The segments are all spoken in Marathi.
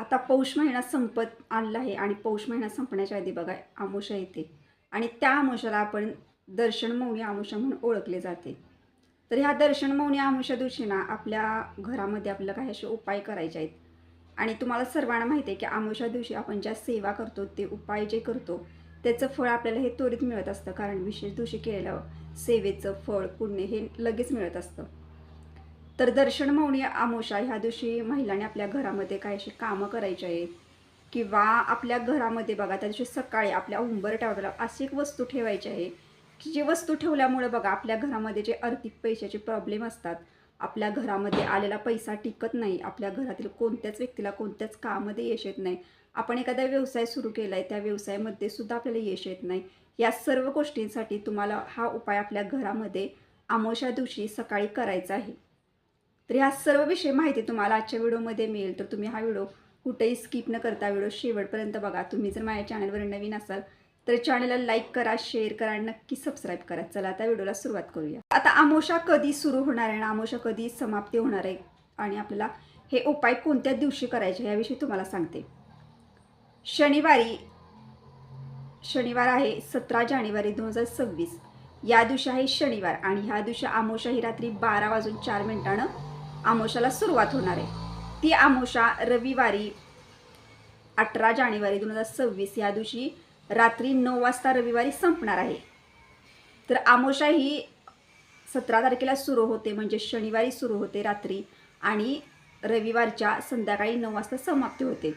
आता पौष महिना संपत आलेला आहे आणि पौष महिना संपण्याच्या आधी बघा आमोशा येते. आणि त्या आमोशाला आपण दर्शन मौनी आमोशा म्हणून ओळखले जाते. तर ह्या दर्शन मौनी आमोशा दिवशी ना आपल्या घरामध्ये आपल्याला काही असे उपाय करायचे आहेत. आणि तुम्हाला सर्वांना माहिती आहे की आमोशा दिवशी आपण ज्या सेवा करतो ते उपाय जे करतो त्याचं फळ आपल्याला हे त्वरित मिळत असतं. कारण विशेष दिवशी केलेलं सेवेचं फळ पुण्य हे लगेच मिळत असतं. तर दर्शन मौनी आमोशा ह्या दिवशी महिलांनी आपल्या घरामध्ये काही अशी कामं करायची आहेत. किंवा आपल्या घरामध्ये बघा त्या दिवशी सकाळी आपल्या उंबरठ्यावर अशी एक वस्तू ठेवायची आहे की जी वस्तू ठेवल्यामुळे बघा आपल्या घरामध्ये जे आर्थिक पैशाचे प्रॉब्लेम असतात आपल्या घरामध्ये आलेला पैसा टिकत नाही आपल्या घरातील कोणत्याच व्यक्तीला कोणत्याच कामामध्ये यश येत नाही. आपण एखादा व्यवसाय सुरू केला आहे त्या व्यवसायामध्ये सुद्धा आपल्याला यश येत नाही. या सर्व गोष्टींसाठी तुम्हाला हा उपाय आपल्या घरामध्ये आमोशा दिवशी सकाळी करायचा आहे. तर ह्या सर्व विषय माहिती तुम्हाला आजच्या व्हिडिओमध्ये मिळेल. तर तुम्ही हा व्हिडिओ कुठेही स्किप न करता व्हिडिओ शेवटपर्यंत बघा. तुम्ही जर माझ्या चॅनलवर नवीन असाल तर चॅनलला लाईक करा शेअर करा आणि नक्की सबस्क्राईब करा. चला आता व्हिडिओला सुरुवात करूया. आता आमोशा कधी सुरू होणार आहे? आणि आमोशा कधी समाप्ती होणार आहे? आणि आपल्याला हे उपाय कोणत्या दिवशी करायचे? याविषयी तुम्हाला सांगते. शनिवारी शनिवार आहे सतरा जानेवारी दोन हजार सव्वीस. या दिवशी आहे शनिवार आणि ह्या दिवशी आमोशा ही रात्री बारा वाजून चार मिनिटानं आमोशाला सुरुवात होणार आहे. ती आमोशा रविवारी अठरा जानेवारी दोन हजार सव्वीस या दिवशी रात्री नऊ वाजता रविवारी संपणार आहे. तर आमोशा ही सतरा तारखेला सुरू होते म्हणजे शनिवारी सुरू होते रात्री आणि रविवारच्या संध्याकाळी नऊ वाजता समाप्ती होते.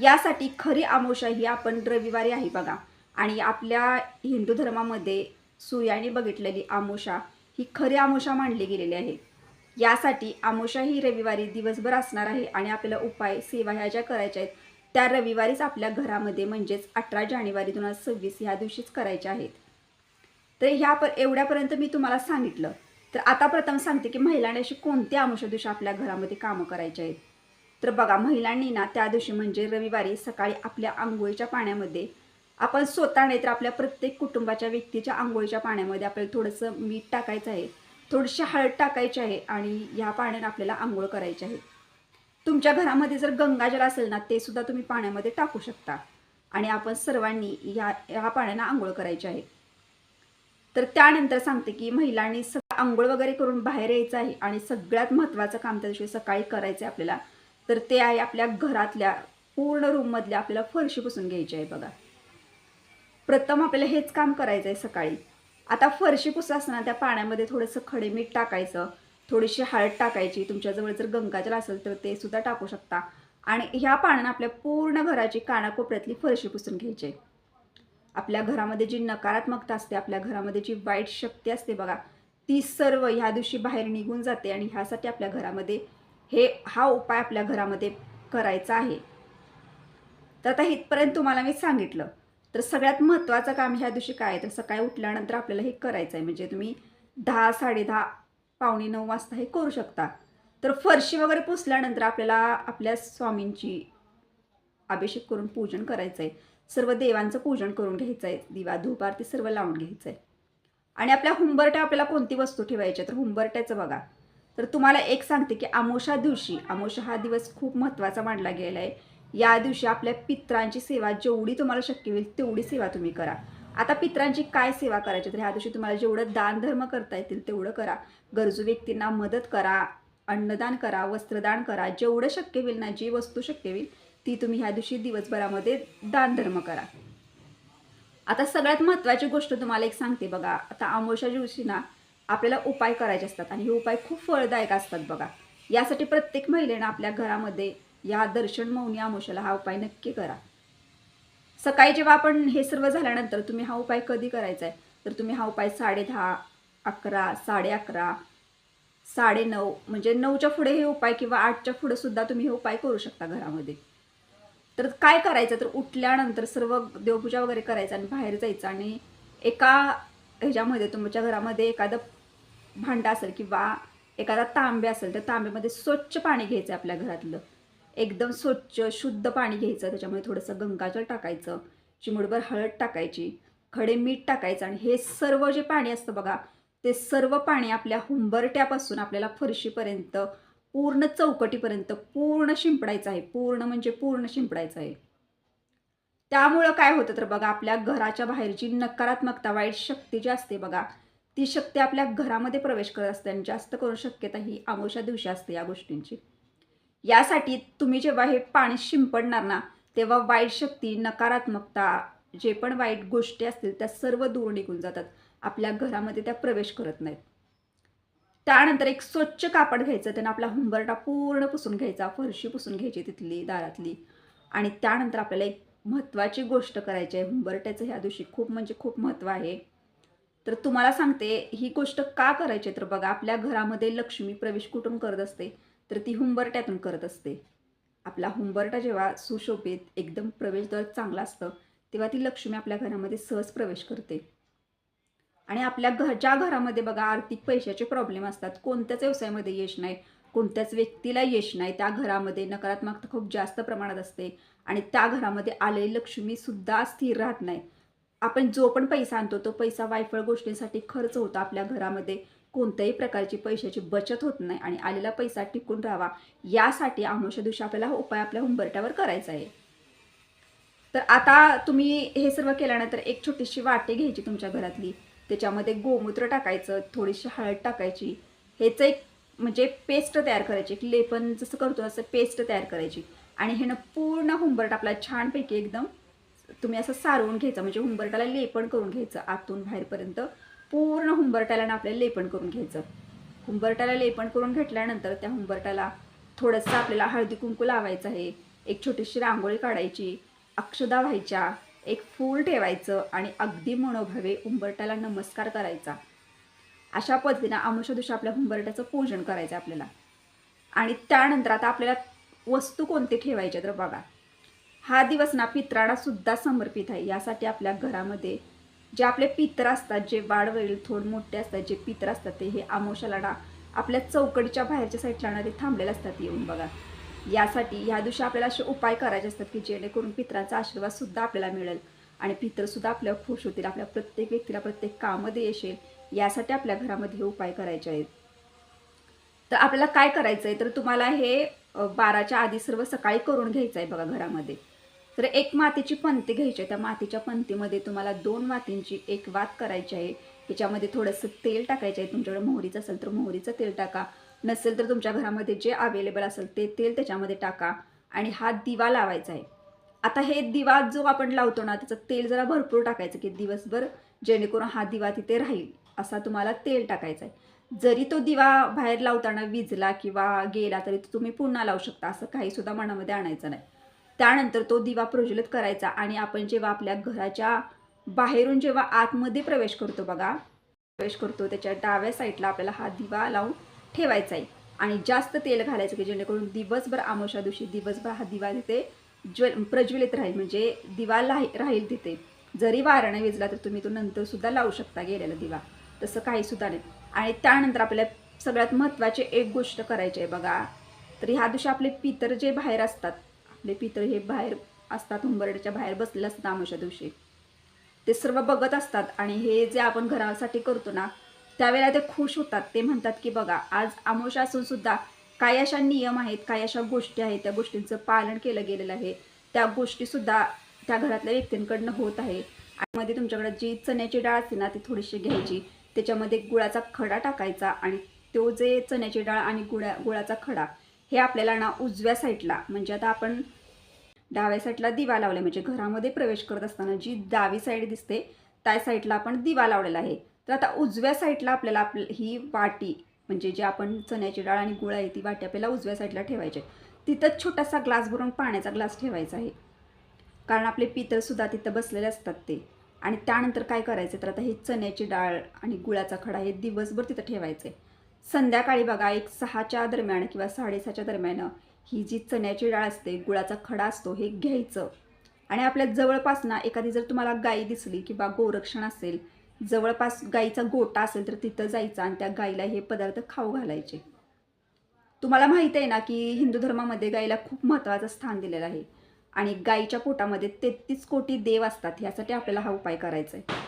यासाठी खरी आमोशा ही आपण रविवारी आहे बघा. आणि आपल्या हिंदू धर्मामध्ये सूर्याने बघितलेली आमोशा ही खरी आमोशा मानली गेलेली आहे. यासाठी आमोशा ही रविवारी दिवसभर असणार आहे आणि आपल्याला उपाय सेवा ह्या ज्या करायच्या आहेत त्या रविवारीच आपल्या घरामध्ये म्हणजेच अठरा जानेवारी दोन हजार सव्वीस ह्या दिवशीच करायच्या आहेत. तर ह्या पर एवढ्यापर्यंत मी तुम्हाला सांगितलं. तर आता प्रथम सांगते की महिलांनी अशी कोणत्या आमोशा दिवशी आपल्या घरामध्ये कामं करायची आहेत. तर बघा महिलांनी ना त्या दिवशी म्हणजे रविवारी सकाळी आपल्या आंघोळीच्या पाण्यामध्ये आपण स्वतः नाही तर आपल्या प्रत्येक कुटुंबाच्या व्यक्तीच्या आंघोळीच्या पाण्यामध्ये आपल्याला थोडंसं मीठ टाकायचं आहे. थोडीशी हळद टाकायची आहे आणि ह्या पाण्याने आपल्याला आंघोळ करायची आहे. तुमच्या घरामध्ये जर गंगाजल असेल ना ते सुद्धा तुम्ही पाण्यामध्ये टाकू शकता. आणि आपण सर्वांनी या ह्या पाण्यानं आंघोळ करायची आहे. तर त्यानंतर सांगते की महिलांनी स आंघोळ वगैरे करून बाहेर यायचं आहे आणि सगळ्यात महत्त्वाचं काम त्या दिवशी सकाळी करायचं आहे आपल्याला. तर ते आहे आपल्या घरातल्या पूर्ण रूममधल्या आपल्याला फरशी पुसून घ्यायची आहे बघा. प्रथम आपल्याला हेच काम करायचं आहे सकाळी. आता फरशी पुसा असताना त्या पाण्यामध्ये थोडंसं खडे मीठ टाकायचं थोडीशी हळद टाकायची तुमच्याजवळ जर गंगाजल असेल तर ते सुद्धा टाकू शकता. आणि ह्या पाण्यानं आपल्या पूर्ण घराची कानाकोपऱ्यातली फरशी पुसून घ्यायची. आपल्या घरामध्ये जी नकारात्मकता असते आपल्या घरामध्ये जी वाईट शक्ती असते बघा ती सर्व ह्या दिवशी बाहेर निघून जाते आणि ह्यासाठी आपल्या घरामध्ये हे हा उपाय आपल्या घरामध्ये करायचा आहे. तर आता इथपर्यंत तुम्हाला मी सांगितलं. तर सगळ्यात महत्त्वाचं काम ह्या दिवशी काय तर सकाळी उठल्यानंतर आपल्याला हे करायचं आहे. म्हणजे तुम्ही दहा साडेदहा पावणे नऊ वाजता हे करू शकता. तर फरशी वगैरे पुसल्यानंतर आपल्याला आपल्या स्वामींची अभिषेक करून पूजन करायचं आहे सर्व देवांचं पूजन करून घ्यायचं आहे दिवा धूप आरती सर्व लावून घ्यायचं आहे आणि आपल्या हुंबरट्या आपल्याला कोणती वस्तू ठेवायची? तर हुंबरट्याचं बघा. तर तुम्हाला एक सांगते की आमोशा दिवशी आमोशा हा दिवस खूप महत्त्वाचा मानला गेला आहे या दिवशी आपल्या पित्रांची सेवा जेवढी तुम्हाला शक्य होईल तेवढी सेवा तुम्ही करा. आता पित्रांची काय सेवा करायची? तर ह्या दिवशी तुम्हाला जेवढं दानधर्म करता येतील तेवढं करा. गरजू व्यक्तींना मदत करा अन्नदान करा वस्त्रदान करा. जेवढं शक्य होईल ना जी वस्तू शक्य होईल ती तुम्ही ह्या दिवशी दिवसभरामध्ये दानधर्म करा. आता सगळ्यात महत्त्वाची गोष्ट तुम्हाला एक सांगते बघा. आता आमोशा दिवशी ना आपल्याला उपाय करायचे असतात आणि हे उपाय खूप फळदायक असतात बघा. यासाठी प्रत्येक महिलेनं आपल्या घरामध्ये या दर्शन मौनी आमोशाला हा उपाय नक्की करा. सकाळी जेव्हा आपण हे सर्व झाल्यानंतर तुम्ही हा उपाय कधी करायचा आहे? तर तुम्ही हा उपाय साडे दहा अकरा साडे अकरा साडे नऊ म्हणजे नऊच्या पुढे हे उपाय किंवा आठच्या पुढे सुद्धा तुम्ही हे उपाय करू शकता घरामध्ये. तर काय करायचं? तर उठल्यानंतर सर्व देवपूजा वगैरे करायचं आणि बाहेर जायचं आणि एका ह्याच्यामध्ये तुमच्या घरामध्ये एखादं भांडं असेल किंवा एखादा तांबे असेल तर तांब्यामध्ये स्वच्छ पाणी घ्यायचं आपल्या घरातलं. एकदम स्वच्छ शुद्ध पाणी घ्यायचं. त्याच्यामध्ये थोडंसं गंगाजल टाकायचं चिमुडभर हळद टाकायची खडे मीठ टाकायचं आणि हे सर्व जे पाणी असतं बघा ते सर्व पाणी आपल्या हुंबरट्यापासून आपल्याला फरशीपर्यंत पूर्ण चौकटीपर्यंत पूर्ण शिंपडायचं आहे. पूर्ण म्हणजे पूर्ण शिंपडायचं आहे त्यामुळं काय होतं तर बघा आपल्या घराच्या बाहेरची नकारात्मकता वाईट शक्ती जी असते बघा ती शक्ती आपल्या घरामध्ये प्रवेश करत असते आणि जास्त करून शक्यता ही आमोशा दिवशी असते या गोष्टींची. यासाठी तुम्ही जेव्हा हे पाणी शिंपडणार ना तेव्हा वाईट शक्ती नकारात्मकता जे पण वाईट गोष्टी असतील त्या सर्व दूर निघून जातात. आपल्या घरामध्ये त्या प्रवेश करत नाहीत. त्यानंतर एक स्वच्छ कापड घ्यायचं त्यानं आपला हुंबरटा पूर्ण पुसून घ्यायचा फरशी पुसून घ्यायची तिथली दारातली. आणि त्यानंतर आपल्याला एक महत्त्वाची गोष्ट करायची आहे. हुंबरट्याचं ह्या दिवशी खूप म्हणजे खूप महत्त्व आहे. तर तुम्हाला सांगते ही गोष्ट का करायची आहे? तर बघा आपल्या घरामध्ये लक्ष्मी प्रवेश कुठून करत असते? तर ती हुंबरट्यातून करत असते. आपला हुंबरटा जेव्हा सुशोभित एकदम प्रवेशद्वार चांगला असतं तेव्हा ती लक्ष्मी आपल्या घरामध्ये सहज प्रवेश करते. आणि आपल्या घर ज्या घरामध्ये बघा आर्थिक पैशाचे प्रॉब्लेम असतात कोणत्याच व्यवसायामध्ये यश नाही कोणत्याच व्यक्तीला यश नाही त्या घरामध्ये नकारात्मकता खूप जास्त प्रमाणात असते आणि त्या घरामध्ये आलेली लक्ष्मीसुद्धा स्थिर राहत नाही. आपण जो पण पैसा आणतो तो पैसा वायफळ गोष्टींसाठी खर्च होतो आपल्या घरामध्ये. कोणत्याही प्रकारची पैशाची बचत होत नाही आणि आलेला पैसा टिकून राहावा यासाठी आमोशा दिवशी आपल्याला हा उपाय आपल्या उंबरट्यावर करायचा आहे. तर आता तुम्ही हे सर्व केल्यानंतर एक छोटीशी वाटी घ्यायची तुमच्या घरातली. त्याच्यामध्ये गोमूत्र टाकायचं थोडीशी हळद टाकायची. ह्याचं एक म्हणजे पेस्ट तयार करायची एक लेपन जसं करतो असं पेस्ट तयार करायची. आणि ह्यानं पूर्ण हुंबरट आपला छानपैकी एकदम तुम्ही असं सारवून घ्यायचं म्हणजे हुंबरटाला लेपण करून घ्यायचं आतून बाहेरपर्यंत. पूर्ण हुंबरट्याला आपल्याला लेपण करून घ्यायचं. हुंबरट्याला लेपण करून घेतल्यानंतर त्या हुंबरट्याला थोडंसं आपल्याला हळदी कुंकू लावायचं आहे एक छोटीशी रांगोळी काढायची अक्षदा व्हायच्या एक फूल ठेवायचं आणि अगदी मनोभावे उंबरट्याला नमस्कार करायचा. अशा पद्धतीनं आमुष्या आपल्या हुंबरट्याचं पूजन करायचं आपल्याला. आणि त्यानंतर आता आपल्याला वस्तू कोणती ठेवायच्या तर बघा हा दिवस ना पित्राडासुद्धा समर्पित आहे. यासाठी आपल्या घरामध्ये जे आपले पित्र असतात जे वाडवरील थोड मोठे असतात जे पित्र असतात ते हे आमोशाला ना आपल्या चौकडीच्या बाहेरच्या साईडला ना ते थांबलेले असतात येऊन बघा. यासाठी ह्या दिवशी आपल्याला असे उपाय करायचे असतात की जेणेकरून पित्रांचा आशीर्वाद सुद्धा आपल्याला मिळेल आणि पित्रसुद्धा आपल्यावर खुश होतील आपल्या प्रत्येक व्यक्तीला प्रत्येक कामध्ये येशील यासाठी आपल्या घरामध्ये हे उपाय करायचे आहेत. तर आपल्याला काय करायचं आहे तर तुम्हाला हे बाराच्या आधी सर्व सकाळी करून घ्यायचं आहे बघा घरामध्ये. तर एक मातीची पंती घ्यायची आहे. त्या मातीच्या पंतीमध्ये तुम्हाला दोन मातींची एक वात करायची आहे. त्याच्यामध्ये थोडंसं तेल टाकायचं आहे. तुमच्याकडे मोहरीचं असेल तर मोहरीचं तेल टाका. नसेल तर तुमच्या घरामध्ये जे अवेलेबल असेल ते तेल त्याच्यामध्ये टाका. आणि हा दिवा लावायचा आहे. आता हे दिवा जो आपण लावतो ना त्याचं तेल जरा भरपूर टाकायचं की दिवसभर जेणेकरून हा दिवा तिथे राहील. असा तुम्हाला तेल टाकायचा आहे. जरी तो दिवा बाहेर लावताना विजला किंवा गेला तरी तो तुम्ही पुन्हा लावू शकता. असं काही सुद्धा मनामध्ये आणायचं नाही. त्यानंतर तो दिवा प्रज्वलित करायचा आणि आपण जेव्हा आपल्या घराच्या बाहेरून जेव्हा आतमध्ये प्रवेश करतो बघा प्रवेश करतो त्याच्या डाव्या साईडला आपल्याला हा दिवा लावून ठेवायचा आहे. आणि जास्त तेल घालायचं की जेणेकरून दिवसभर आमोशा दिवशी दिवसभर हा दिवा तिथे ज्वल प्रज्वलित राहील म्हणजे दिवा लाही राहील तिथे. जरी वारणं विजला तर तुम्ही तो नंतरसुद्धा लावू शकता गेलेला दिवा. तसं काहीसुद्धा नाही. आणि त्यानंतर आपल्याला सगळ्यात महत्त्वाची एक गोष्ट करायची आहे बघा. तर ह्या दिवशी आपले पितर जे बाहेर असतात आपले पितर हे बाहेर असतात उंबरड्याच्या बाहेर बसलेले असतात आमोशा दिवशी. ते सर्व बघत असतात आणि हे जे आपण घरासाठी करतो ना त्यावेळेला ते खुश होतात. ते म्हणतात की बघा आज आमोशा असून सुद्धा काही अशा नियम आहेत काही अशा गोष्टी आहेत त्या गोष्टींचं पालन केलं गेलेलं आहे. त्या गोष्टीसुद्धा त्या घरातल्या व्यक्तींकडनं होत आहे. आणि मध्ये तुमच्याकडे जी चण्याची डाळ असते ना ती थोडीशी घ्यायची. त्याच्यामध्ये गुळाचा खडा टाकायचा आणि तो जे चण्याची डाळ आणि गुळा गुळाचा खडा हे आपल्याला ना उजव्या साईडला म्हणजे आता आपण डाव्या साईडला दिवा लावला म्हणजे घरामध्ये प्रवेश करत असताना जी डावी साईड दिसते त्या साईडला आपण दिवा लावलेला आहे. तर आता उजव्या साईडला आपल्याला आप ही वाटी म्हणजे जी आपण चण्याची डाळ आणि गुळ आहे ती वाटी आपल्याला उजव्या साईडला ठेवायची आहे. तिथं छोटासा ग्लास भरून पाण्याचा ग्लास ठेवायचा आहे. कारण आपले पितळसुद्धा तिथं बसलेले असतात ते. आणि त्यानंतर काय करायचं तर आता हे चण्याची डाळ आणि गुळाचा खडा हे दिवसभर तिथं ठेवायचं आहे संध्याकाळी बघा एक सहाच्या दरम्यान किंवा साडेसहाच्या दरम्यान ही जी चण्याची डाळ असते गुळाचा खडा असतो हे घ्यायचं. आणि आपल्या जवळपास ना एखादी जर तुम्हाला गाई दिसली किंवा गोरक्षण असेल जवळपास गाईचा गोटा असेल तर तिथं जायचं आणि त्या गाईला हे पदार्थ खाऊ घालायचे. तुम्हाला माहिती आहे ना की हिंदू धर्मामध्ये गाईला खूप महत्त्वाचं स्थान दिलेलं आहे. आणि गाईच्या पोटामध्ये तेहतीस कोटी देव असतात ह्यासाठी आपल्याला हा उपाय करायचा आहे.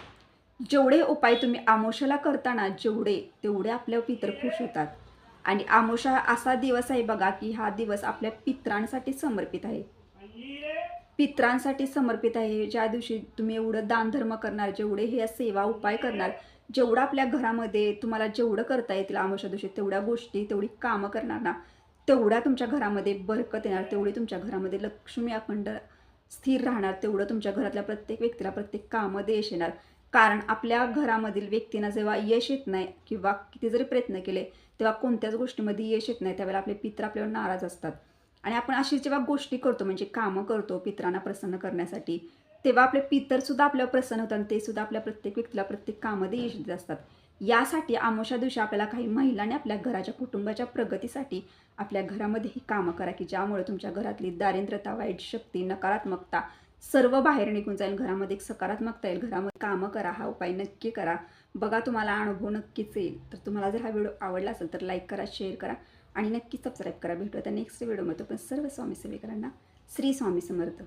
जेवढे उपाय तुम्ही आमोशाला करताना जेवढे तेवढे आपल्या पितर खुश होतात. आणि आमोशा असा दिवस आहे बघा की हा दिवस आपल्या पित्रांसाठी समर्पित आहे. पित्रांसाठी समर्पित आहे. ज्या दिवशी तुम्ही एवढं दानधर्म करणार जेवढे हे सेवा उपाय करणार जेवढं आपल्या घरामध्ये तुम्हाला जेवढं करता येतील आमोशा दिवशी तेवढ्या गोष्टी तेवढी कामं करणार ना तेवढ्या तुमच्या घरामध्ये बरकत येणार तेवढी तुमच्या घरामध्ये लक्ष्मी अखंड स्थिर राहणार तेवढं तुमच्या घरातल्या प्रत्येक व्यक्तीला प्रत्येक कामं देश येणार. कारण आपल्या घरामधील व्यक्तींना जेव्हा यश येत नाही किंवा किती जरी प्रयत्न केले तेव्हा कोणत्याच गोष्टीमध्ये यश येत नाही. त्यावेळेला आपले पित्र आपल्यावर नाराज असतात. आणि आपण अशी जेव्हा गोष्टी करतो म्हणजे कामं करतो पित्रांना प्रसन्न करण्यासाठी तेव्हा आपले पितरसुद्धा आपल्यावर प्रसन्न होतात आणि ते सुद्धा आपल्या प्रत्येक व्यक्तीला प्रत्येक कामामध्ये यश देत असतात. यासाठी आमोशा दिवशी आपल्याला काही महिलांनी आपल्या घराच्या कुटुंबाच्या प्रगतीसाठी आपल्या घरामध्ये ही कामं करा की ज्यामुळे तुमच्या घरातली दारिद्र्यता वाईट शक्ती नकारात्मकता सर्व बाहेर निघून जाईल घरामध्ये एक सकारात्मकता येईल घरामध्ये कामं करा हा उपाय नक्की करा. बघा तुम्हाला अनुभव नक्कीच येईल. तर तुम्हाला जर हा व्हिडिओ आवडला असेल तर लाईक करा शेअर करा आणि नक्की सबस्क्राईब करा. भेटू आता नेक्स्ट व्हिडिओमध्ये. पण सर्व स्वामी सेवेकरांना श्री स्वामी समर्थ.